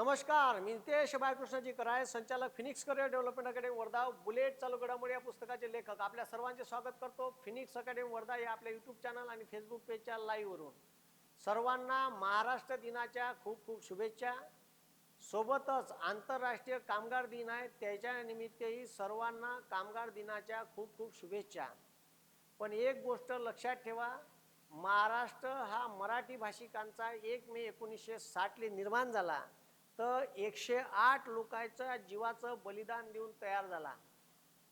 नमस्कार मी नितेश बाळकृष्णजी कराय संचालक Phoenix career development academy Wardha bullet चालू घडामोडी या पुस्तकाचे लेखक. आपल्या सर्वांचे स्वागत करतो फिनिक्स अकॅडमी वर्धा या आपल्या यूट्यूब चॅनल आणि फेसबुक पेजच्या लाईव्हवरून सर्वांना महाराष्ट्र दिनाच्या खूप खूप शुभेच्छा. सोबतच आंतरराष्ट्रीय कामगार दिन आहे त्याच्या निमित्तही सर्वांना कामगार दिनाच्या खूप खूप शुभेच्छा. पण एक गोष्ट लक्षात ठेवा महाराष्ट्र हा मराठी भाषिकांचा एक मे एकोणीसशे साठले निर्माण झाला. तर एकशे आठ लोकांचं जीवाचं बलिदान देऊन तयार झाला.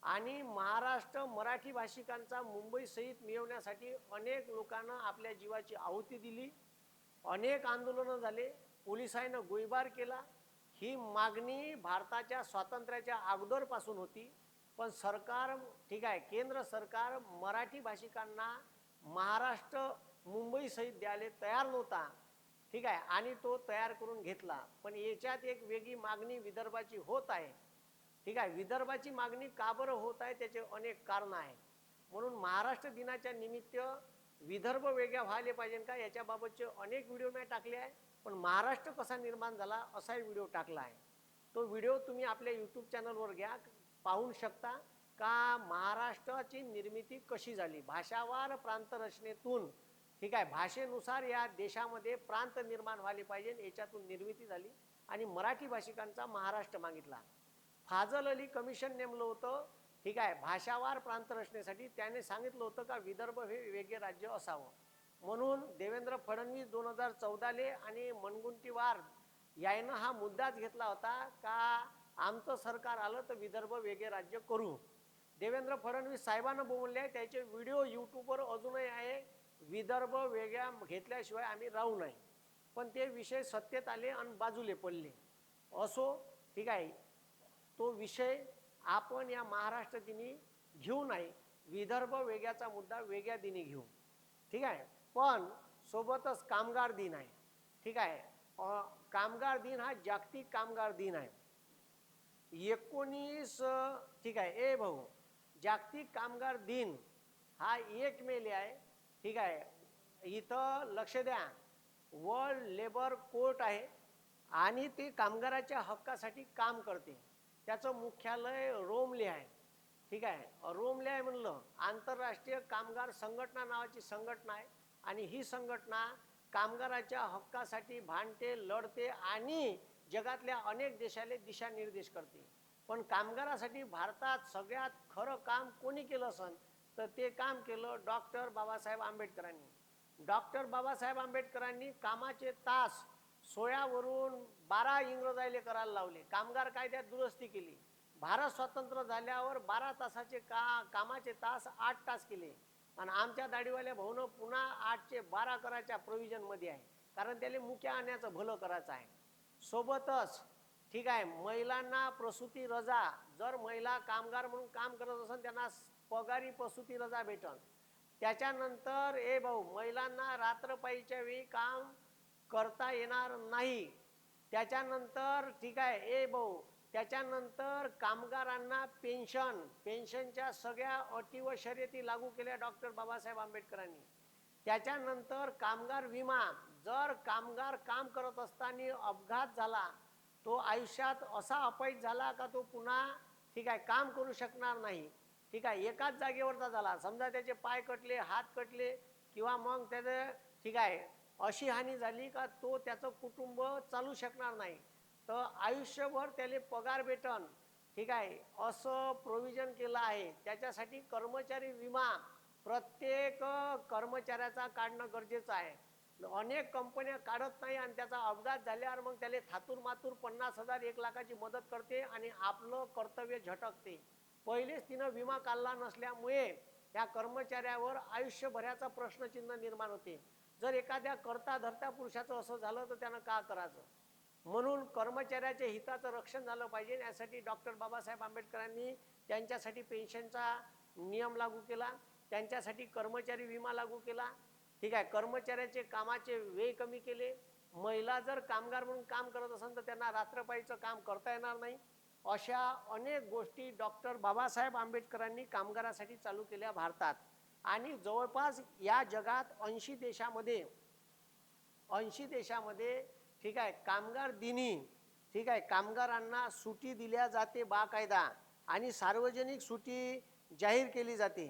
आणि महाराष्ट्र मराठी भाषिकांचा मुंबईसहित मिळवण्यासाठी अनेक लोकांना आपल्या जीवाची आहुती दिली. अनेक आंदोलनं झाले. पोलिसांनं गोळीबार केला. ही मागणी भारताच्या स्वातंत्र्याच्या अगोदरपासून होती. पण सरकार ठीक आहे केंद्र सरकार मराठी भाषिकांना महाराष्ट्र मुंबईसहित द्यायला तयार नव्हता. ठीक आहे? आणि तो तयार करून घेतला. पण याच्यात एक वेगळी मागणी विदर्भाची होत आहे. ठीक आहे? विदर्भाची मागणी का बरं होत आहे? त्याचे अनेक कारण आहे म्हणून महाराष्ट्र दिनाच्या निमित्त विदर्भ वेगळ्या व्हायला पाहिजे का? याच्याबाबतचे अनेक व्हिडिओ मी टाकले आहे पण महाराष्ट्र कसा निर्माण झाला असाही व्हिडिओ टाकला आहे. तो व्हिडिओ तुम्ही आपल्या यूट्यूब चॅनलवर घ्या. पाहू शकता का महाराष्ट्राची निर्मिती कशी झाली? भाषावार प्रांतरचनेतून ठीक आहे भाषेनुसार या देशामध्ये प्रांत निर्माण व्हायला पाहिजे याच्यातून निर्मिती झाली. आणि मराठी भाषिकांचा महाराष्ट्र मागितला. फाजल अली कमिशन नेमलं होतं ठीक आहे भाषावार प्रांत रचनेसाठी. त्याने सांगितलं होतं का विदर्भ हे वेगळे राज्य असावं. म्हणून देवेंद्र फडणवीस दोन हजार चौदाले आणि मनगुंटीवार यायनं हा मुद्दाच घेतला होता का आमचं सरकार आलं तर विदर्भ वेगळे राज्य करू. देवेंद्र फडणवीस साहेबांना बोलले त्याचे व्हिडिओ यूट्यूबवर अजूनही आहे. विदर्भ वेगळ्या घेतल्याशिवाय आम्ही राहू नये पण ते विषय सत्तेत आले आणि बाजूले पडले. असो ठीक आहे. तो विषय आपण या महाराष्ट्र दिनी घेऊ नाही. विदर्भ वेगळ्याचा मुद्दा वेगळ्या दिनी घेऊ. ठीक आहे? पण सोबतच कामगार दिन आहे. ठीक आहे? कामगार दिन हा जागतिक कामगार दिन आहे. एकोणीस ठीक आहे. ए भाऊ जागतिक कामगार दिन हा एक मेले आहे. ठीक आहे. इथं लक्ष द्या. वर्ल्ड लेबर कोर्ट आहे आणि ते कामगाराच्या हक्कासाठी काम करते. त्याचं मुख्यालय रोमले आहे. ठीक आहे. रोमले आहे म्हणलं. आंतरराष्ट्रीय कामगार संघटना नावाची संघटना आहे आणि ही संघटना कामगाराच्या हक्कासाठी भांडते लढते आणि जगातल्या अनेक देशाले दिशानिर्देश करते. पण कामगारासाठी भारतात सगळ्यात खरं काम कोणी केलं असन? तर ते काम केलं डॉक्टर बाबासाहेब आंबेडकरांनी. डॉक्टर बाबासाहेब आंबेडकरांनी कामाचे तास सोळावरून बारा इंग्रजायले करायला लावले. कामगार कायद्यात दुरुस्ती केली. भारत स्वतंत्र झाल्यावर बारा तासाचे का कामाचे तास आठ तास केले. आणि आमच्या दाढीवाल्या भाऊनं पुन्हा आठचे बारा करायच्या प्रोव्हिजनमध्ये आहे. कारण त्याला मुख्य आणण्याचं भलं करायचं आहे. सोबतच ठीक आहे महिलांना प्रसूती रजा जर महिला कामगार म्हणून काम करत असेल त्यांना पगारी प्रसूती रजा भेटन. त्याच्यानंतर ए भाऊ महिलांना रात्रपाईच्या वेळी काम करता येणार नाही. त्याच्यानंतर ठीक आहे ए भाऊ त्याच्यानंतर कामगारांना पेन्शन पेन्शनच्या सगळ्या अटी व शर्यती लागू केल्या डॉक्टर बाबासाहेब आंबेडकरांनी. त्याच्यानंतर कामगार विमा जर कामगार काम करत असताना अपघात झाला तो आयुष्यात असा अपयश झाला का तो पुन्हा ठीक आहे काम करू शकणार नाही. ठीक आहे एकाच जागेवरचा झाला. समजा त्याचे पाय कटले हात कटले किंवा मग त्याचं ठीक आहे अशी हानी झाली का तो त्याचं कुटुंब चालू शकणार नाही. तर आयुष्यभर त्याला पगार भेटन. ठीक आहे असं प्रोव्हिजन केलं आहे. त्याच्यासाठी कर्मचारी विमा प्रत्येक कर्मचाऱ्याचा काढणं गरजेचं आहे. अनेक कंपन्या काढत नाही आणि त्याचा अपघात झाल्यावर मग त्याला थातूर मातूर पन्नास हजार एक लाखाची मदत करते आणि आपलं कर्तव्य झटकते. पहिलेच तिनं विमा काढला नसल्यामुळे त्या कर्मचाऱ्यावर आयुष्यभराचा प्रश्नचिन्ह निर्माण होते. जर एखाद्या करता धरता पुरुषाचं असं झालं तर त्यानं का करायचं? म्हणून कर्मचाऱ्याच्या हिताचं रक्षण झालं पाहिजे. यासाठी डॉक्टर बाबासाहेब आंबेडकरांनी त्यांच्यासाठी पेन्शनचा नियम लागू केला. त्यांच्यासाठी कर्मचारी विमा लागू केला. ठीक आहे कर्मचाऱ्याचे कामाचे वेळ कमी केले. महिला जर कामगार म्हणून काम करत असेल तर त्यांना रात्रपाळीचं काम करता येणार नाही. अशा अनेक गोष्टी डॉक्टर बाबासाहेब आंबेडकरांनी कामगारासाठी चालू केल्या भारतात. आणि जवळपास या जगात ऐंशी देशामध्ये ऐंशी देशामध्ये ठीक आहे कामगार दिनी ठीक आहे कामगारांना सुटी दिल्या जाते बाकायदा. आणि सार्वजनिक सुटी जाहीर केली जाते.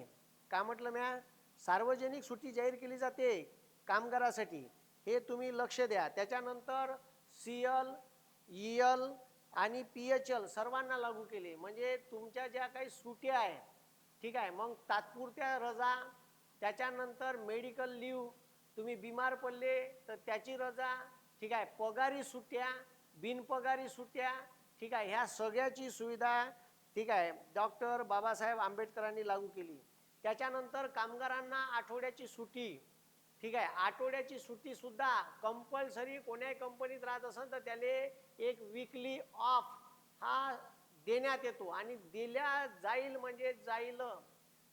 का म्हटलं म्या? सार्वजनिक सुट्टी जाहीर केली जाते कामगारासाठी. हे तुम्ही लक्ष द्या. त्याच्यानंतर सी एल ई एल आणि पी एच एल सर्वांना लागू केले. म्हणजे तुमच्या ज्या काही सुट्या आहेत ठीक आहे मग तात्पुरत्या रजा त्याच्यानंतर मेडिकल लीव तुम्ही बिमार पडले तर त्याची रजा ठीक आहे पगारी सुट्ट्या बिनपगारी सुट्ट्या ठीक आहे ह्या सगळ्याची सुविधा ठीक आहे डॉक्टर बाबासाहेब आंबेडकरांनी लागू केली. त्याच्यानंतर कामगारांना आठवड्याची सुट्टी. ठीक आहे? आठवड्याची सुट्टी सुद्धा कंपल्सरी कोण्याही कंपनीत राहत असेल तर त्याले एक विकली ऑफ हा देण्यात येतो. आणि दिल्या जाईल म्हणजे जाईल.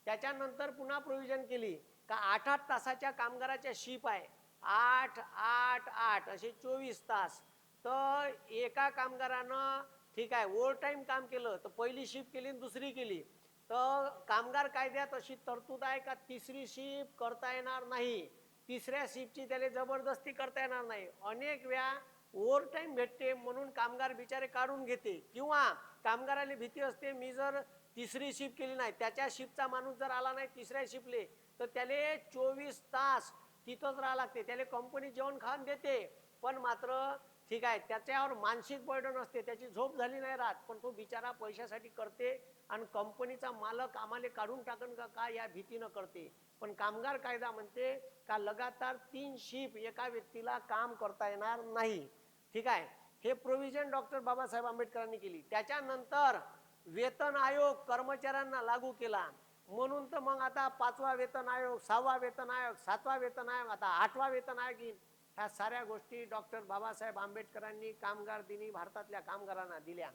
त्याच्यानंतर पुन्हा प्रोव्हिजन केली. का आठ आठ तासाच्या कामगाराच्या शिप आहे. आठ आठ आठ असे चोवीस तास. तर एका कामगारानं ठीक आहे ओव्हर टाईम काम केलं. तर पहिली शिफ्ट केली आणि दुसरी केली. तर कामगार कायद्यात अशी तरतूद आहे का तिसरी शिफ्ट करता येणार नाही? तिसऱ्या शिफ्टची त्याला जबरदस्ती करता येणार नाही. अनेक वेळा ओव्हर टाईम भेटते म्हणून कामगार बिचारे काढून घेते. किंवा कामगाराला भीती असते मी जर तिसरी शिफ्ट केली नाही त्याच्या शिफ्टचा माणूस जर आला नाही तिसऱ्या शिफ्टले तर त्याला चोवीस तास तिथंच राहा लागते. त्याला कंपनी जेवण खाऊन देते. पण मात्र ठीक आहे त्याच्यावर मानसिक बर्डन असते त्याची झोप झाली नाही राहत पण तो बिचारा पैशासाठी करते आणि कंपनीचा मालक आम्हाला काढून टाकन का काय या भीतीनं करते. पण कामगार कायदा म्हणते का लगातार तीन शिफ्ट एका व्यक्तीला काम करता येणार नाही. ठीक आहे हे प्रोव्हिजन डॉक्टर बाबासाहेब आंबेडकरांनी केली. त्याच्यानंतर वेतन आयोग कर्मचाऱ्यांना लागू केला. म्हणून तर मग आता पाचवा वेतन आयोग सहावा वेतन आयोग सातवा वेतन आयोग आता आठवा वेतन आयोग येईल. ह्या साऱ्या गोष्टी डॉक्टर बाबासाहेब आंबेडकरांनी कामगार दिनी भारतातल्या कामगारांना दिल्या.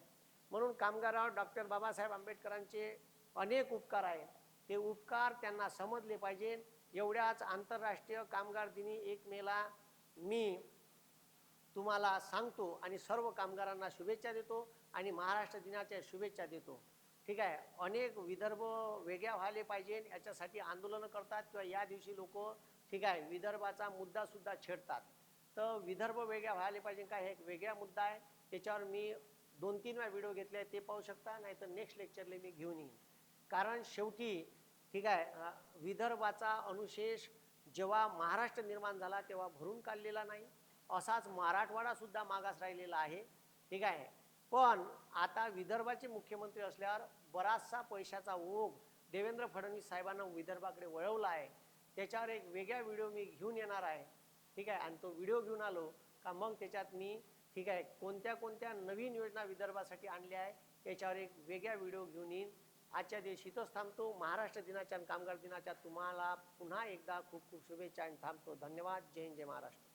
म्हणून कामगारावर डॉक्टर बाबासाहेब आंबेडकरांचे अनेक उपकार आहेत. ते उपकार त्यांना समजले पाहिजे. एवढ्याच आंतरराष्ट्रीय कामगार दिनी एक मेला मी तुम्हाला सांगतो आणि सर्व कामगारांना शुभेच्छा देतो आणि महाराष्ट्र दिनाच्या शुभेच्छा देतो. ठीक आहे? अनेक विदर्भ वेगळ्या व्हायला पाहिजे याच्यासाठी आंदोलनं करतात किंवा या दिवशी लोक ठीक आहे विदर्भाचा मुद्दा सुद्धा छेडतात. तर विदर्भ वेगळ्या व्हायला पाहिजे काय हे एक वेगळा मुद्दा आहे. त्याच्यावर मी दोन तीन वेळा व्हिडिओ घेतले आहेत, ते पाहू शकता नाही तर नेक्स्ट लेक्चरला मी घेऊन येईन. कारण शेवटी ठीक आहे विदर्भाचा अनुशेष जेव्हा महाराष्ट्र निर्माण झाला तेव्हा भरून काढलेला नाही. असाच मराठवाडा सुद्धा मागास राहिलेला आहे. ठीक आहे पण आता विदर्भाचे मुख्यमंत्री असल्यावर बराचसा पैशाचा ओघ देवेंद्र फडणवीस साहेबांना विदर्भाकडे वळवला आहे. त्याच्यावर एक वेगळा व्हिडिओ मी घेऊन येणार आहे. ठीक आहे? आणि तो व्हिडिओ घेऊन आलो का मग त्याच्यात मी ठीक आहे कोणत्या कोणत्या नवीन योजना विदर्भासाठी आणल्या आहे याच्यावर एक वेगळा व्हिडिओ घेऊन येईन. आजच्या दिवशी इथंच थांबतो. महाराष्ट्र दिनाच्या आणि कामगार दिनाच्या तुम्हाला पुन्हा एकदा खूप खूप शुभेच्छा आणि थांबतो. धन्यवाद. जय हिंद जय महाराष्ट्र.